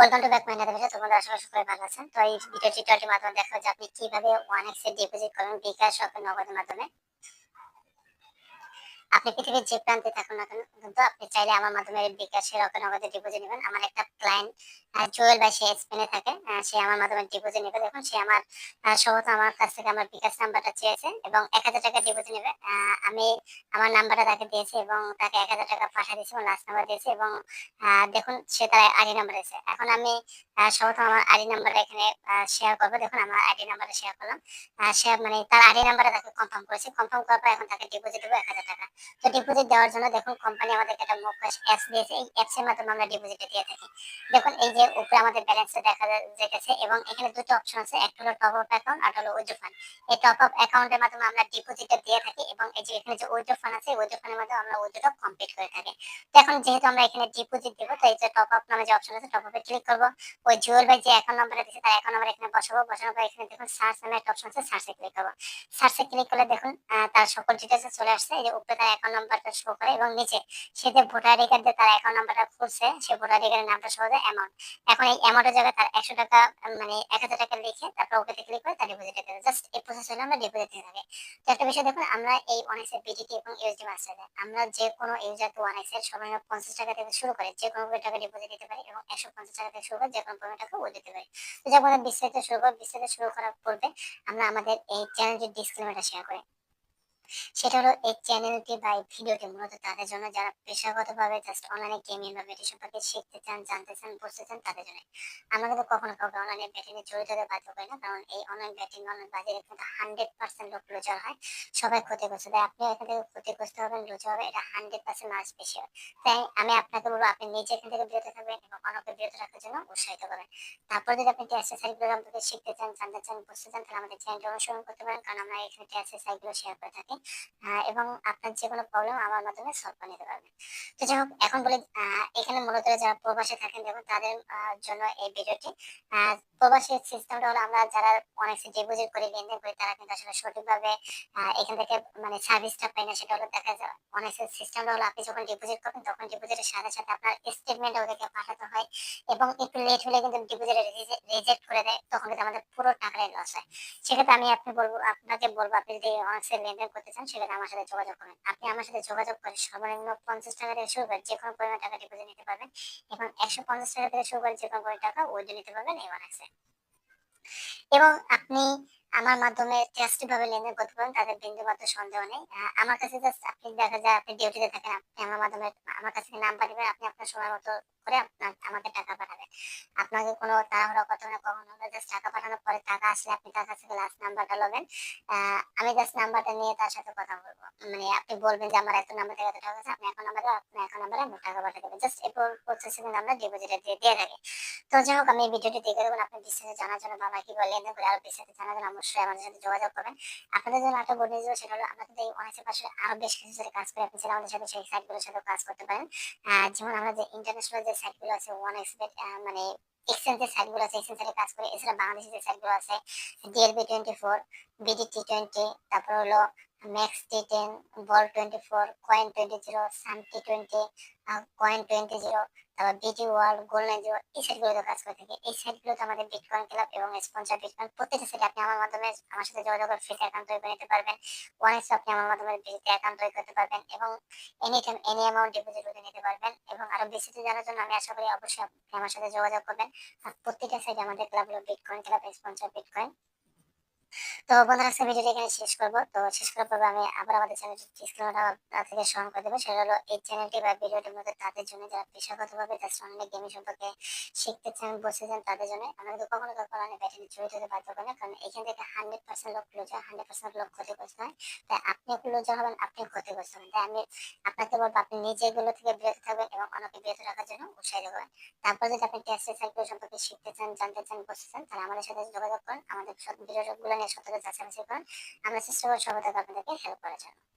Welcome to back my another video তোমাদের আশা সবাই ভালো আছেন। তো এই ভিডিও টিউটোরিয়ালটির মাধ্যমে দেখা যে আপনি কীভাবে ওয়ান এক্স ডিপোজিট করবেন বিকাশ অথবা নগদের মাধ্যমে। আপনি পৃথিবীর যে প্রান্তে থাকুন না কেন কিন্তু আপনি চাইলে আমার মাধ্যমে অথবা নগদে ডিপোজিট নেবেন। আমার একটা ক্লায়েন্ট জুয়েল ভাই, সে স্পেনে থাকে সে আমার মাধ্যমে ডিপোজিট নেবে। দেখুন, সে আমার সম্ভবত আমার কাছ থেকে আমার বিকাশ নাম্বারটা চেয়েছে এবং এক হাজার টাকা ডিপোজিট নেবে। আমি আমার নাম্বারটা তাকে দিয়েছি এবং তাকে এক হাজার টাকা পাঠিয়ে দিয়েছি এবং লাস্ট নাম্বার দিয়েছি এবং দেখুন, সে তার আইডি নাম্বার দিয়েছে। এখন আমি সম্ভবত আমার আইডি নাম্বারটা এখানে শেয়ার করব। দেখুন, আমার আইডি নাম্বারটা শেয়ার করলাম। সে মানে তার আইডি নাম্বারটা তাকে কনফার্ম করেছে। কনফার্ম করার পর এখন তাকে ডিপোজিট দেবো এক হাজার টাকা। তো ডিপোজিট দেওয়ার জন্য দেখুন কোম্পানি আমাদেরকে একটা মুখোশ অ্যাপস দিয়েছে। এই অ্যাপসের মাধ্যমে আমরা ডিপোজিট দিয়ে থাকি। দেখুন এই যে উপরে আমাদের ব্যালেন্সটা দেখা যেতেছে এবং এখানে দুটো অপশন আছে। একটা হলো টপ আপ অ্যাকাউন্ট আর হলো উইথড্র ফান্ড এই টপ আপ অ্যাকাউন্টের মাধ্যমে আমরা ডিপোজিটটা দিয়ে থাকি। এবং এই যে এখানে যে উইথড্র ফান্ড আছে উইথড্র ফান্ডের মাধ্যমে আমরা উইথড্র কমপ্লিট করে থাকি। তো এখন যেহেতু আমরা এখানে ডিপোজিট দিব, তো এই যে টপ আপ নামে যে অপশন আছে টপ আপে ক্লিক করব। ওই জুয়েল ভাই যে অ্যাকাউন্ট নাম্বারটা দিয়েছে, তার অ্যাকাউন্ট নাম্বার এখানে বসাবো। বসানোর পর এখানে দেখুন সার্চ নামে একটা অপশন আছে সার্চে ক্লিক করব। সার্চে ক্লিক করলে দেখুন তার সকল ডিটেলস চলে আসছে। এই যে উপরে তার অ্যাকাউন্ট নাম্বারটা শো করে এবং নিচে সে যে ভোটার আইডি দিয়ে তার অ্যাকাউন্ট নাম্বারটা খুলছে, সে ভোটার আইডি কার্ডের নামটা সহ অ্যামাউন্ট এখন এই অ্যামাউন্টের জায়গায় তার একশো টাকা মানে এক হাজার টাকা লিখে তারপর ওকে ক্লিক করে তার ডিপোজিট জাস্ট এই প্রসেস হলে আমরা ডিপোজিট দিয়ে থাকি তো একটা বিষয় দেখুন, আমরা এই ওয়ানেক্স এর বিডিটি এবং ইউএসডি মাস্টারে আমরা যে কোনো ইউজারকে ওয়ানেক্স এর সর্বনিম্ন পঞ্চাশ টাকা থেকে শুরু করে যে কোনো টাকা ডিপোজিট দিতে পারি এবং একশো পঞ্চাশ টাকা থেকে শুরু করে যে কোনো পরিমাণ টাকা উইথ দিতে পারি। তো বিস্তারিত শুরু করব। বিস্তারিত শুরু করার পূর্বে আমরা আমাদের এই চ্যানেলটির ডিসক্লেমারটা শেয়ার করি। সেটা হলো এই চ্যানেলটি বা এই ভিডিওটি মূলত তাদের জন্য, যারা পেশাগতভাবে জাস্ট অনলাইনে গেমিং বা বেটি সম্পর্কে শিখতে চান, জানতে চান, বুঝতে চান, তাদের জন্য আমরা কিন্তু কখনো কাউকে অনলাইনে ব্যাটিং এ জড়িত হতে বাধ্য করি না, কারণ এই অনলাইন ব্যাটিং অনলাইন বাজারে কিন্তু হান্ড্রেড পার্সেন্ট লোক লুজার হয়, সবাই ক্ষতিগ্রস্ত। তাই আপনি এখান থেকে ক্ষতিগ্রস্ত হবেন লুজার হবে, এটা হান্ড্রেড পার্সেন্ট মাস বেশি হয়। তাই আমি আপনাকে বলব, আপনি নিজে এখান থেকে বিরত থাকবেন এবং অন্যকে বিরত রাখার জন্য উৎসাহিত করবেন। তারপর যদি আপনি টেক্সটাইলগুলো সম্পর্কে শিখতে চান, জানতে চান, বুঝতে চান, তাহলে আমাদের চ্যানেলটি অনুসরণ করতে পারেন, কারণ আমরা এখানে টেক্সটাইলগুলো শেয়ার করে থাকি। এবং আপনার যে কোনো প্রবলেম আমার মাধ্যমে সলভ করে নিতে পারবেন। তো যাই হোক, এখন বলি এখানে মূলত যারা প্রবাসে থাকেন, দেখুন তাদের জন্য এই ভিডিওটি। প্রবাসী সিস্টেমটা হলো আমরা যারা অনেক ডিপোজিট করে, লেনদেন করি, তারা কিন্তু আসলে সঠিকভাবে এখান থেকে মানে সার্ভিসটা পাই না। সেটা হলো দেখা যায়, অনেক সিস্টেমটা হলো আপনি যখন ডিপোজিট করবেন, তখন ডিপোজিটের সাথে সাথে আপনার স্টেটমেন্ট ওদেরকে পাঠাতে হয় এবং একটু লেট হলে কিন্তু ডিপোজিট রিজেক্ট করে দেয়, তখন কিন্তু আমাদের পুরো টাকাটাই লস হয়। সেক্ষেত্রে আমি আপনি বলব, আপনাকে বলব, আপনি যদি অনেক লেনদেন করতে চান সেক্ষেত্রে আমার সাথে যোগাযোগ করেন। আপনি আমার সাথে যোগাযোগ করে সর্বনিম্ন পঞ্চাশ টাকা থেকে শুরু করে যে কোনো পরিমাণ টাকা ডিপোজিট নিতে পারবেন এবং একশো পঞ্চাশ টাকা থেকে শুরু করে যে কোনো পরিমাণ টাকা উইথড্র নিতে পারবেন এই অনেক্সে এবং আপনি আমার মাধ্যমে টেস্টি ভাবে লেনদেন করতে পারেন, তাদের বিন্দু মাত্র সন্দেহ নেই। আমার কাছে জাস্ট আপনি দেখা যায় আপনি ডিউটিতে থাকেন, আপনি আমার মাধ্যমে, আমার কাছে নাম্বার দিবেন, আপনি আপনার সময় মতো করে আপনার, আমাকে টাকা পাঠাবেন। আপনাকে কোনো তাড়াহুড়ো করতে হবে না, কখনো না জাস্ট টাকা পাঠানোর পরে টাকা আসলে আপনি তার কাছ থেকে লাস্ট নাম্বারটা নেবেন আমি জাস্ট নাম্বারটা নিয়ে তার সাথে কথা বলব। মানে আপনি বলবেন যে আমার এত নাম্বার থেকে এত টাকা আছে, আপনি এখন নাম্বার আপনার এখন নাম্বারে আমি টাকা পাঠিয়ে দেবেন। জাস্ট এরপর প্রসেসিং আমরা ডিপোজিটে দিয়ে দিয়ে থাকি। তো যাই হোক আমি এই ভিডিওটি দেখে দেবেন আপনি বিস্তারিত জানার জন্য বাবা কি বলে লেনদেন করে আরও বিস্তারিত জানার জন্য অবশ্যই আমাদের সাথে যোগাযোগ করবেন। আপনাদের জন্য একটা বলে দিব সেটা হলো কিন্তু এই অনেকের পাশে আরও বেশ কিছু সাথে কাজ করি আপনি চাইলে আমাদের সাথে সেই সাইটগুলোর সাথে কাজ করতে পারেন। যেমন আমরা যে ইন্টারন্যাশনাল যে সাইটগুলো আছে ওয়ান এক্সপেট মানে এক্সচেঞ্জের সাইটগুলো আছে এক্সচেঞ্জের কাজ করে। এছাড়া বাংলাদেশি যে সাইটগুলো আছে DLB twenty four BD T twenty তারপর হলো max T ten ball twenty four coin twenty zero sun T twenty coin twenty zero তারপর ওয়ার্ল্ড এই সাইটগুলোতে কাজ করে এই সাইটগুলোতে আমাদের বিটকয়েন ক্লাব এবং বিটকয়েন প্রত্যেকটা সাইটে আপনি আমার মাধ্যমে আমার সাথে যোগাযোগ করে অ্যাকাউন্ট তৈরি করে নিতে পারবেন। ওয়ানেক্স আপনি আমার মাধ্যমে অ্যাকাউন্ট তৈরি করতে পারবেন এবং any time any amount deposit করে নিতে পারবেন এবং আরও বিস্তারিত জানার জন্য আমি আশা করি অবশ্যই আপনি আমার সাথে যোগাযোগ করবেন। আর প্রত্যেকটা সাইটে আমাদের ক্লাব হলো বিটকয়েন ক্লাব স্পন্সর বিটকয়েন তো বন্ধুরা আজকে ভিডিওটা এখানে শেষ করব। তো শেষ করার পর আমি আবার আমাদের চ্যানেলটি ডিসক্লেমারটা থেকে স্মরণ করে দেবো। সেটা হলো, এই চ্যানেলটি বা ভিডিওটির মধ্যে তাদের জন্য যারা পেশাগতভাবে জাস্ট অনলাইনে গেমিং সম্পর্কে শিখতে চান বসে চান তাদের জন্য আমরা কিন্তু কখনো কখনো অনলাইনে ব্যাটিং জড়িত হতে বাধ্য করি না। কারণ এখান থেকে হান্ড্রেড পার্সেন্ট লোক লুজার হান্ড্রেড পার্সেন্ট লোক ক্ষতিগ্রস্ত হয়। তাই আপনি একটু লুজার হবেন, আপনি ক্ষতিগ্রস্ত হবেন। তাই আমি আপনাকে বলব, আপনি নিজে এগুলো থেকে বিরত থাকবেন এবং অন্যকে বিরত রাখার জন্য উৎসাহিত করবেন তারপর যদি আপনি টেস্টের সাইকেল সম্পর্কে শিখতে চান, জানতে চান বসতে চান, তাহলে আমাদের সাথে যোগাযোগ করুন। আমাদের সব ভিডিওগুলো নিয়ে সতর্ক বাছাই করুন। আমরা চেষ্টা করব সর্বদা আপনাদেরকে হেল্প করার জন্য।